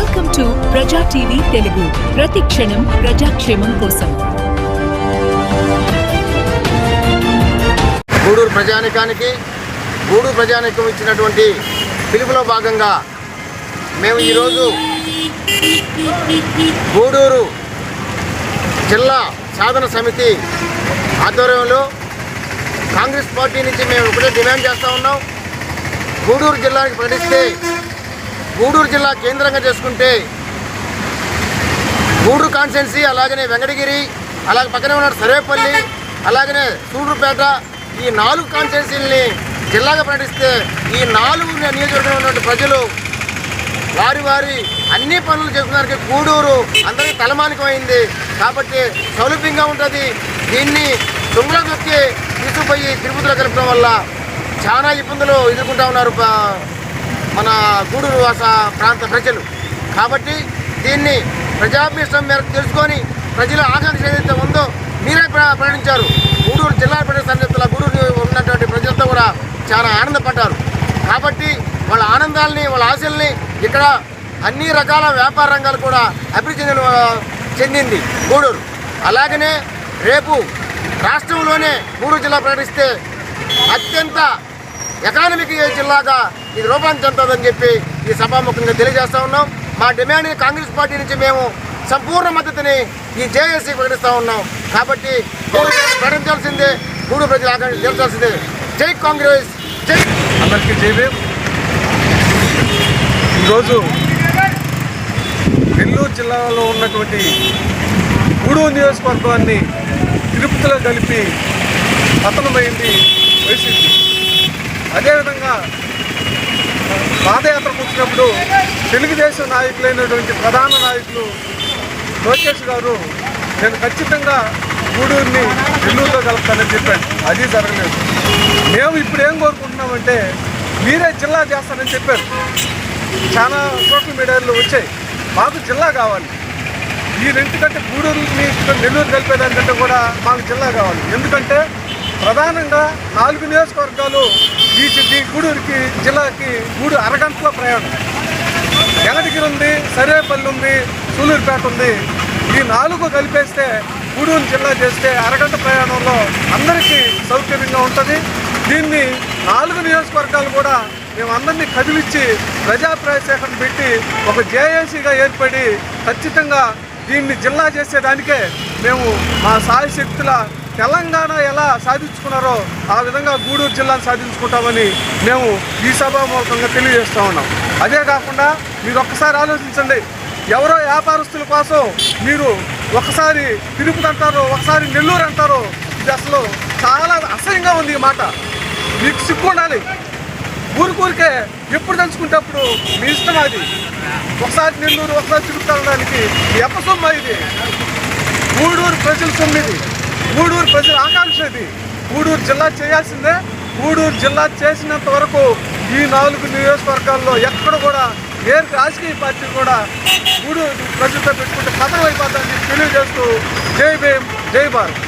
Welcome to Praja TV Telugu ప్రతి క్షణం ప్రజాక్షేమం కోసం గూడూరు ప్రజానికానికి గూడూరు ప్రజానికం ఇచ్చినటువంటి పిలుపులో భాగంగా మేము ఈరోజు గూడూరు జిల్లా సాధన సమితి ఆధ్వర్యంలో కాంగ్రెస్ పార్టీ నుంచి మేము ఒకటే డిమాండ్ చేస్తూ ఉన్నాం. గూడూరు జిల్లాకి ప్రకటిస్తే గూడూరు జిల్లా కేంద్రంగా చేసుకుంటే గూడూరు కాన్స్టెన్సీ అలాగనే వెంకటగిరి అలాగే పక్కనే ఉన్న సర్వేపల్లి అలాగనే సూడూరుపేట ఈ నాలుగు కాన్స్టెన్సీలని జిల్లాగా ప్రకటిస్తే ఈ నాలుగు నియోజకవర్గంలో ఉన్నటువంటి ప్రజలు వారి వారి అన్ని పనులు చేసుకోవడానికి గూడూరు అందరికీ తలమానికమైంది. కాబట్టి సౌలభ్యంగా ఉంటుంది. దీన్ని తుంగలో దొక్కి తీసుకుపోయి తిరుపతిలో కలపడం వల్ల చాలా ఇబ్బందులు ఎదుర్కొంటా ఉన్నారు మన గూడూరు వాస ప్రాంత ప్రజలు. కాబట్టి దీన్ని ప్రజాభిష్టం మేరకు తెలుసుకొని ప్రజల ఆకాంక్ష ఏదైతే ఉందో మీరే ప్రకటించారు. గూడూరు జిల్లా ప్రజల గూడూరు ఉన్నటువంటి ప్రజలతో కూడా చాలా ఆనందపడ్డారు. కాబట్టి వాళ్ళ ఆనందాల్ని వాళ్ళ ఆశల్ని ఇక్కడ అన్ని రకాల వ్యాపార రంగాలు కూడా అభివృద్ధి చెందింది గూడూరు. అలాగనే రేపు రాష్ట్రంలోనే గూడూరు జిల్లా ప్రకటిస్తే అత్యంత ఎకానమిక్ జిల్లాగా ఇది రూపాంతరం చెందుతుందని చెప్పి ఈ సభాముఖంగా తెలియజేస్తా ఉన్నాం. మా డిమాండ్ కాంగ్రెస్ పార్టీ నుంచి మేము సంపూర్ణ మద్దతుని ఈ జేఏసీ ప్రకటిస్తూ ఉన్నాం. కాబట్టి ప్రకటించాల్సిందే గూడూరు ప్రజలు ఆకాంక్ష తీర్చాల్సిందే జై కాంగ్రెస్ జై అందరికీ జైభీం ఈరోజు నెల్లూరు జిల్లాలో ఉన్నటువంటి గూడూరు నియోజకవర్గాన్ని తిరుపతిలో కలిపి పతనమైంది వైసీపీ. అదేవిధంగా పాదయాత్రకు వచ్చినప్పుడు తెలుగుదేశం నాయకులైనటువంటి ప్రధాన నాయకులు లోకేష్ గారు నేను ఖచ్చితంగా గూడూరుని నెల్లూరులో కలుపుతానని చెప్పాను అది జరగలేదు. మేము ఇప్పుడు ఏం కోరుకుంటున్నామంటే మీరే జిల్లా చేస్తానని చెప్పారు. చాలా సోషల్ మీడియాలో వచ్చాయి. మాకు జిల్లా కావాలి. ఈ రెండుకంటే గూడూరుని నెల్లూరు కలిపేదానికంటే కూడా మాకు జిల్లా కావాలి. ఎందుకంటే ప్రధానంగా నాలుగు నియోజకవర్గాలు ఈ గూడూరుకి జిల్లాకి గూడు అరగంటలో ప్రయాణం. వెంకటగిరి ఉంది సరేపల్లి ఉంది సూలూరుపేట ఉంది. ఈ నాలుగు కలిపేస్తే గూడూరు జిల్లా చేస్తే అరగంట ప్రయాణంలో అందరికీ సౌకర్యంగా ఉంటుంది. దీన్ని నాలుగు నియోజకవర్గాలు కూడా మేము అందరినీ కదిలిచ్చి ప్రజాప్రయసేకరణ పెట్టి ఒక జేఏసీగా ఏర్పడి ఖచ్చితంగా దీన్ని జిల్లా చేసేదానికే మేము మా సాయశక్తుల తెలంగాణ ఎలా సాధించుకున్నారో ఆ విధంగా గూడూరు జిల్లాను సాధించుకుంటామని మేము ఈ సభాముఖంగా తెలియజేస్తూ ఉన్నాం. అదే కాకుండా మీరు ఒక్కసారి ఆలోచించండి. ఎవరో వ్యాపారస్తుల కోసం మీరు ఒకసారి తిరుపతి అంటారు ఒకసారి నెల్లూరు అంటారు ఇది అసలు చాలా అసహ్యంగా ఉంది ఈ మాట. మీకు సిగ్గు ఉండాలి. ఊరికూరికే ఎప్పుడు తలుచుకుంటప్పుడు మీ ఇష్టం అది. ఒకసారి నెల్లూరు ఒకసారి తిరుపతి అనడానికి ఎప్పసొమ్మ ఇది. గూడూరు ప్రజల సొమ్మిది. గూడూరు ప్రజల ఆకాంక్ష ఇది. గూడూరు జిల్లా చేయాల్సిందే. గూడూరు జిల్లా చేసినంత వరకు ఈ నాలుగు నియోజకవర్గాల్లో ఎక్కడ కూడా ఏ రాజకీయ పార్టీ కూడా గూడూరు ప్రజలతో పెట్టుకుంటే కథం అయిపోతుందని తెలియజేస్తూ జై భీమ్ జై భారత్.